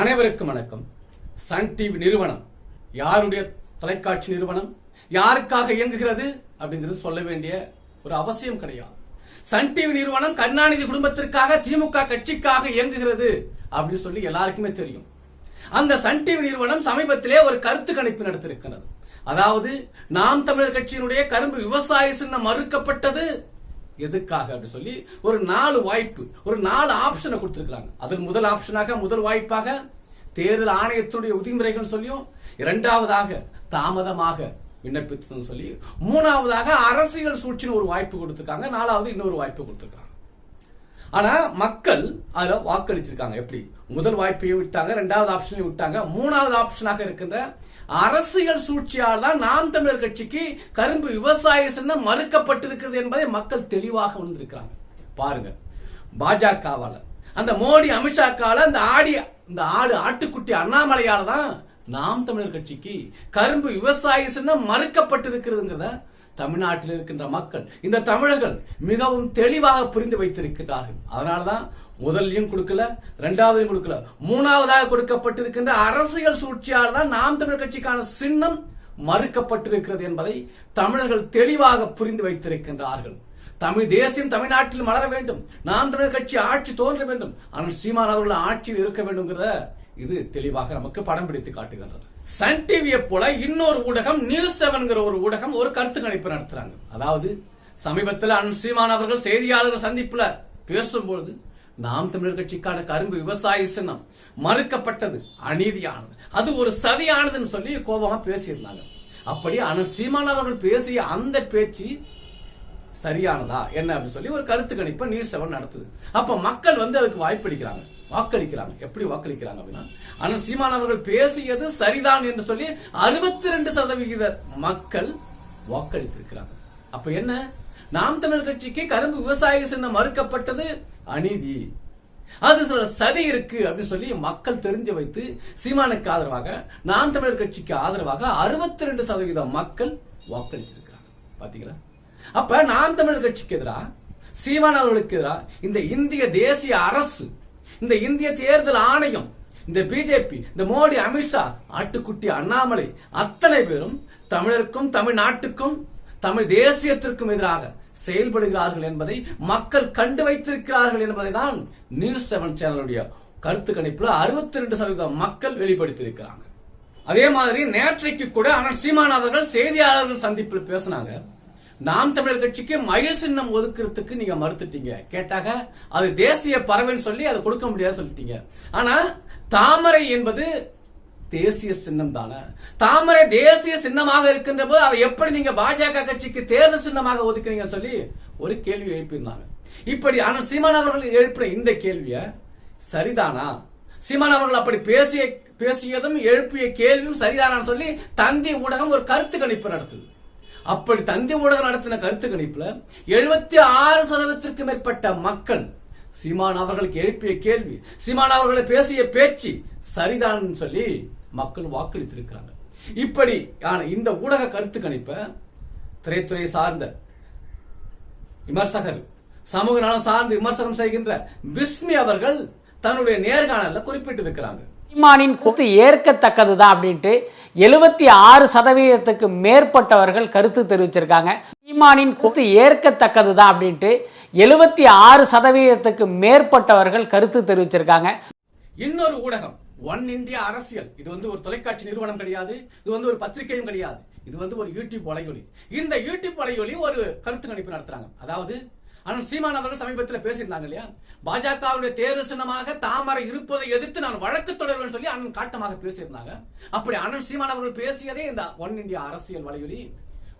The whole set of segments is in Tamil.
அனைவருக்கும் வணக்கம். சன் டிவி நிறுவனம். யாருடைய தொலைக்காட்சி நிறுவனம்? யாருக்காக இயங்குகிறது? அப்படிங்கிறது சொல்ல வேண்டிய ஒரு அவசியம் கிடையாது. சன் டிவி நிறுவனம் கருணாநிதி குடும்பத்திற்காக திமுக கட்சிக்காக இயங்குகிறது அப்படின்னு சொல்லி எல்லாருக்குமே தெரியும். அந்த சன் டிவி நிறுவனம் சமீபத்திலே ஒரு கருத்து கணிப்பு நடத்திருக்கிறது அதாவது நாம் தமிழர் கட்சியினுடைய கரும்பு விவசாய சின்னம் மறுக்கப்பட்டது எதுக்காக அப்படி சொல்லி ஒரு நாலு வாய்ப்பு ஒரு நாலு ஆப்ஷனை கொடுத்துருக்காங்க அதில் முதல் ஆப்ஷனாக முதல் வாய்ப்பாக தேர்தல் ஆணையத்துடைய விதிமுறைகள் சொல்லியும் இரண்டாவதாக தாமதமாக விண்ணப்பித்ததுன்னு சொல்லி மூணாவதாக அரசியல் சூழ்ச்சின்னு ஒரு வாய்ப்பு கொடுத்துருக்காங்க நாலாவது இன்னொரு வாய்ப்பு கொடுத்துருக்காங்க ஆனா மக்கள் அதுல வாக்களிச்சிருக்காங்க. எப்படி? முதல் வாய்ப்பையும் விட்டாங்க ரெண்டாவது ஆப்ஷனையும் விட்டாங்க. மூணாவது ஆப்ஷனாக இருக்கின்ற அரசியல் சூழ்ச்சியால் தான் நாம் தமிழர் கட்சிக்கு கரும்பு விவசாய சின்னம் மறுக்கப்பட்டிருக்கிறது என்பதை மக்கள் தெளிவாக உணர்ந்திருக்கிறாங்க. பாருங்க பாஜகவால. அந்த மோடி அமித்ஷாக்கால அந்த ஆடி இந்த ஆடு ஆட்டுக்குட்டி அண்ணாமலையால தான் நாம் தமிழர் கட்சிக்கு கரும்பு விவசாய சின்னம் மறுக்கப்பட்டிருக்கிறதுங்கிறத தமிழ்நாட்டில் இருக்கின்ற மக்கள் இந்த தமிழர்கள் மிகவும் தெளிவாக புரிந்து வைத்திருக்கிறார்கள். அதனால்தான் முதல்லையும் கொடுக்கல இரண்டாவதையும் கொடுக்கல. மூணாவதாக கொடுக்கப்பட்டிருக்கின்ற அரசியல் சூழ்ச்சியால் தான் நாம் தமிழர் கட்சிக்கான சின்னம் மறுக்கப்பட்டிருக்கிறது என்பதை தமிழர்கள் தெளிவாக புரிந்து வைத்திருக்கின்றார்கள். தமிழ் தேசியம் தமிழ்நாட்டில் மலர வேண்டும். நாம் தமிழர் கட்சி ஆட்சி தோன்ற வேண்டும். ஆனால் சீமான் அவர்கள் ஆட்சியில் இருக்க வேண்டும்ங்கிறத இது தெளிவாக நமக்கு படம் பிடித்து காட்டுகின்றது. சன் டிவியை போல இன்னொரு ஊடகம் நியூஸ் செவன்கிற ஒரு ஊடகம் ஒரு கருத்து கணிப்பு நடத்துறாங்க. அதாவது சமீபத்தில் அன்சீமான் அவர்கள் செய்தியாளர்கள் சந்திப்புல பேசும்பொழுது நாம் தமிழர் கட்சிக்கான கரும்பு விவசாய சின்னம் மறுக்கப்பட்டது அநீதியானது. அது ஒரு சதியானதுன்னு சொல்லி கோபமா பேசியிருந்தாங்க. அப்படி அண்ணன் சீமான் அவர்கள் பேசிய அந்த பேச்சு சரியானதா? என்ன அப்படின்னு சொல்லி ஒரு கருத்து கணிப்பை நியூஸ் செவன் நடத்துது. அப்ப மக்கள் வந்து அதுக்கு வாய்ப்பளிக்கிறாங்க. வாக்களிக்கிறாங்க. எப்படி வாக்களிக்கிறாங்க அப்படின்னா ஆனால் சீமான் அவர்கள் பேசியது சரிதான் என்று சொல்லி அறுபத்தி ரெண்டு சதவிகித மக்கள் வாக்களித்திருக்கிறாங்க அப்ப என்ன? நாம் தமிழர் கட்சிக்கு கரும்பு விவசாய சின்னம் மறுக்கப்பட்டது அநீதி. அது சில சதி இருக்கு அப்படின்னு சொல்லி மக்கள் தெரிஞ்சு வைத்து சீமானுக்கு ஆதரவாக நாம் தமிழர் கட்சிக்கு ஆதரவாக அறுபத்தி ரெண்டு சதவிகிதம் மக்கள் வாக்களிச்சிருக்கிறாங்க பாத்தீங்களா? அப்ப நாம் தமிழர் கட்சிக்கு எதிராக சீமான் அவர்களுக்கு எதிராக இந்த இந்திய தேசிய அரசு இந்த இந்திய தேர்தல் ஆணையம் இந்த பிஜேபி இந்த மோடி அமித்ஷா ஆட்டுக்குட்டி அண்ணாமலை அத்தனை பேரும் தமிழருக்கும் தமிழ்நாட்டுக்கும் தமிழ் தேசியத்திற்கும் எதிராக செயல்படுகிறார்கள் என்பதை மக்கள் கண்டு வைத்திருக்கிறார்கள் என்பதை தான் நியூஸ் செவன் சேனலுடைய கருத்து கணிப்புல அறுபத்தி ரெண்டு சதவீதம் மக்கள் வெளிப்படுத்தியிருக்கிறாங்க. அதே மாதிரி நேற்றைக்கு கூட ஆனால் சீமான் அவர்கள் செய்தியாளர்கள் சந்திப்பில் பேசினாங்க. நாம் தமிழர் கட்சிக்கு மயில் சின்னம் ஒதுக்குறதுக்கு நீங்க மறுத்துட்டீங்க. கேட்டாக அது தேசிய பறவைன்னு சொல்லி அதை கொடுக்க முடியாது சொல்லிட்டீங்க. ஆனா தாமரை என்பது தேசிய சின்னம் தானே. தாமரை தேசிய சின்னமாக இருக்கின்ற போது அதை எப்படி நீங்க பாஜக கட்சிக்கு தேர்தல் சின்னமாக ஒதுக்குறீங்க சொல்லி ஒரு கேள்வி எழுப்பியிருந்தாங்க. இப்படி ஆனால் சீமான் அவர்கள் எழுப்பின இந்த கேள்விய சரிதானா? சீமான் அவர்கள் அப்படி பேசிய பேசியதும் எழுப்பிய கேள்வியும் சரிதானான்னு சொல்லி தந்தி ஊடகம் ஒரு கருத்து கணிப்பு நடத்துது. அப்படி தந்தி ஊடகம் நடத்தின கருத்து கணிப்புல எழுபத்தி ஆறு சதவீதத்திற்கு மேற்பட்ட மக்கள் சீமான் அவர்களுக்கு எழுப்பிய கேள்வி சீமான் அவர்களை பேசிய பேச்சு சரிதான் சொல்லி மக்கள் வாக்களித்திருக்கிறாங்க. இப்படி இந்த ஊடக கருத்து கணிப்ப திரைத்துறை சார்ந்த விமர்சகர் சமூக நலம் சார்ந்து விமர்சனம் செய்கின்ற பிஸ்மி அவர்கள் தன்னுடைய நேர்காணல குறிப்பிட்டிருக்கிறாங்க. சீமானின் கூத்து ஏற்கத்தக்கதுதான் அப்படின்ட்டு எழுபத்தி ஆறு சதவீதத்துக்கு மேற்பட்டவர்கள் கருத்து தெரிவிச்சிருக்காங்க. சீமானின் கூத்து ஏற்கத்தக்கதுதான் அப்படின்ட்டு எழுபத்தி ஆறு சதவீதத்துக்கு மேற்பட்டவர்கள் கருத்து தெரிவிச்சிருக்காங்க. இன்னொரு ஊடகம் ஒன் இந்தியா அரசியல். இது வந்து ஒரு தொலைக்காட்சி நிறுவனம் கிடையாது இது வந்து ஒரு பத்திரிகையும் கிடையாது இது வந்து ஒரு யூடியூப் வலையொலி. இந்த யூடியூப் வலையொலி ஒரு கருத்து கணிப்பு நடத்துறாங்க. அதாவது ஆனால் சீமான் அவர்கள் சமீபத்தில் பேசியிருந்தாங்க இல்லையா? பாஜகவுடைய தேர்தல் சின்னமாக தாமரை இருப்பதை எதிர்த்து நான் வழக்கு தொடர்வேன் சொல்லி அண்ணன் காட்டமாக பேசியிருந்தாங்க. அப்படி அண்ணன் சீமான் அவர்கள் பேசியதே இந்த ஒன் இந்தியா அரசியல் வலையொலி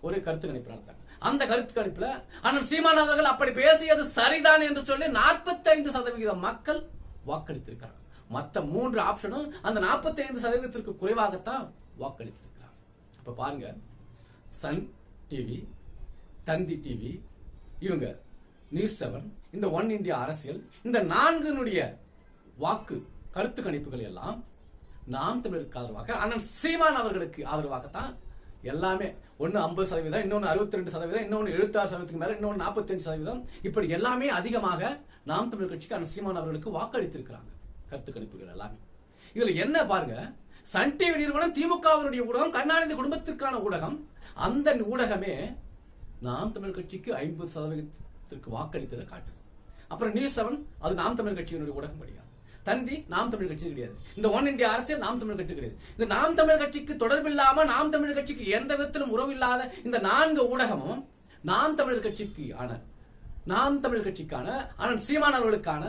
ஒரு கருத்து கணிப்பு நடத்தாங்க அந்த கருத்து கணிப்புல அண்ணன் சீமான் அவர்கள் அப்படி பேசியது சரிதான் என்று சொல்லி 45% சதவிகித மக்கள் வாக்களித்திருக்கிறாங்க. மற்ற மூன்று ஆப்ஷனும் அந்த 45% சதவீதத்திற்கு குறைவாகத்தான் வாக்களித்திருக்கிறாங்க. அப்ப பாருங்க சன் டிவி தந்தி டிவி இவங்க நியூஸ் செவன் இந்த ஒன் இந்தியா அரசியல் இந்த நான்கினுடைய வாக்கு கருத்து கணிப்புகள் எல்லாம் நாம் தமிழருக்கு ஆதரவாக அண்ணன் சீமான் அவர்களுக்கு ஆதரவாகத்தான் எல்லாமே ஒன்னு ஐம்பது சதவீதம் இன்னொன்னு அறுபத்தி ரெண்டு சதவீதம் இன்னொன்னு எழுபத்தாறு சதவீதத்துக்கு மேல இன்னொன்று நாற்பத்தஞ்சு சதவீதம். இப்படி எல்லாமே அதிகமாக நாம் தமிழர் கட்சிக்கு அண்ணன் சீமான் அவர்களுக்கு வாக்களித்திருக்கிறாங்க கருத்து கணிப்புகள் எல்லாமே. இதுல என்ன பாருங்க சன் டிவி நிறுவனம் திமுகவினுடைய ஊடகம் கருணாநிதி குடும்பத்திற்கான ஊடகம் அந்த ஊடகமே நாம் தமிழ் கட்சிக்கு ஐம்பது சதவீதத்திற்கு வாக்களித்ததை காட்டுது. அப்புறம் நியூஸ் செவன் அது நாம் தமிழ் கட்சியினுடைய ஊடகம் கிடையாது தந்தி நாம் தமிழ் கட்சி கிடையாது. இந்த ஒன் இந்தியா அரசியல் நாம் தமிழ் கட்சி கிடையாது. இந்த நாம் தமிழ் கட்சிக்கு தொடர்பில்லாம நாம் தமிழ் கட்சிக்கு எந்த விதத்திலும் உறவு இல்லாத இந்த நான்கு ஊடகமும் நாம் தமிழ் கட்சிக்கு ஆன நாம் தமிழ் கட்சிக்கான அண்ணன் சீமான் அவர்களுக்கான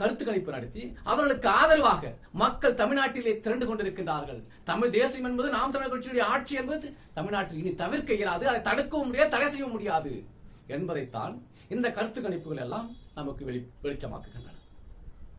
கருத்து கணிப்பு நடத்தி அவர்களுக்கு ஆதரவாக மக்கள் தமிழ்நாட்டிலே திரண்டு கொண்டிருக்கின்றார்கள். தமிழ் தேசியம் என்பது நாம் தமிழர் கட்சியுடைய ஆட்சி என்பது தமிழ்நாட்டில் இனி தவிர்க்க இயலாது அதை தடுக்கவும் முடியாது தடை செய்ய முடியாது என்பதைத்தான் இந்த கருத்து கணிப்புகள் எல்லாம் நமக்கு வெளி வெளிச்சமாக்குகின்றன.